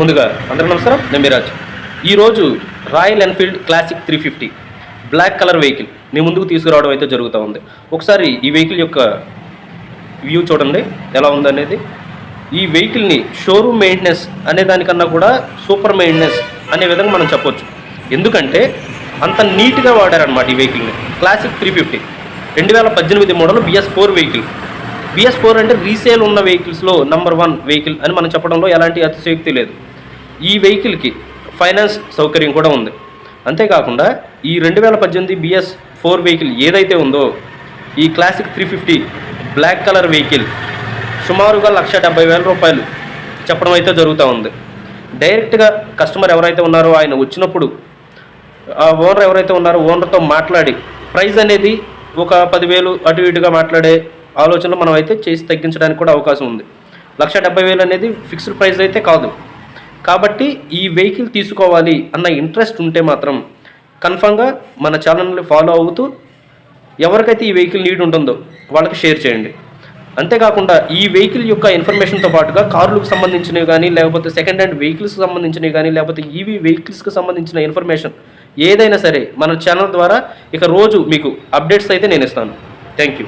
ముందుగా అందరికీ నమస్కారం. నేను మిరాజ్ ఈరోజు Royal Enfield Classic three fifty black colour vehicle మీ ముందుకు తీసుకురావడం అయితే జరుగుతూ ఉంది. ఒకసారి ఈ వెహికల్ యొక్క వ్యూ చూడండి ఎలా ఉందనేది ఈ వెహికల్ని షోరూమ్ మెయింటెనెన్స్ అనే దానికన్నా కూడా సూపర్ మెయింటెనెన్స్ అనే విధంగా మనం చెప్పొచ్చు. ఎందుకంటే అంత నీట్గా వాడారనమాట ఈ వెహికల్ని. Classic three fifty. రెండు వేల పద్దెనిమిది model B S four vehicle. B S four అంటే రీసేల్ ఉన్న వెహికల్స్లో నంబర్ వన్ వెహికల్ అని మనం చెప్పడంలో ఎలాంటి అతిశయోక్తి లేదు. ఈ వెహికల్కి ఫైనాన్స్ సౌకర్యం కూడా ఉంది. అంతేకాకుండా ఈ రెండు వేల పద్దెనిమిది బిఎస్ ఫోర్ వెహికల్ ఏదైతే ఉందో ఈ classic three fifty black colour vehicle సుమారుగా లక్ష డెబ్బై వేల రూపాయలు చెప్పడం అయితే జరుగుతూ ఉంది. డైరెక్ట్గా కస్టమర్ ఎవరైతే ఉన్నారో ఆయన వచ్చినప్పుడు ఆ ఓనర్ ఎవరైతే ఉన్నారో ఓనర్తో మాట్లాడి ప్రైస్ అనేది ఒక పదివేలు అటు ఇటుగా మాట్లాడే ఆలోచనలు మనం అయితే చేసి తగ్గించడానికి కూడా అవకాశం ఉంది. లక్ష డెబ్బై వేలు అనేది ఫిక్స్డ్ ప్రైస్ అయితే కాదు. కాబట్టి ఈ వెహికల్ తీసుకోవాలి అన్న ఇంట్రెస్ట్ ఉంటే మాత్రం కన్ఫామ్గా మన ఛానల్ని ఫాలో అవుతూ ఎవరికైతే ఈ వెహికల్ నీడ్ ఉంటుందో వాళ్ళకి షేర్ చేయండి. అంతేకాకుండా ఈ వెహికల్ యొక్క ఇన్ఫర్మేషన్తో పాటుగా కార్లకు సంబంధించినవి కానీ లేకపోతే సెకండ్ హ్యాండ్ వెహికల్స్కి సంబంధించినవి కానీ లేకపోతే ఈవీ వెహికల్స్కి సంబంధించిన ఇన్ఫర్మేషన్ ఏదైనా సరే మన ఛానల్ ద్వారా ఇక రోజు మీకు అప్డేట్స్ అయితే నేను ఇస్తాను. Thank you.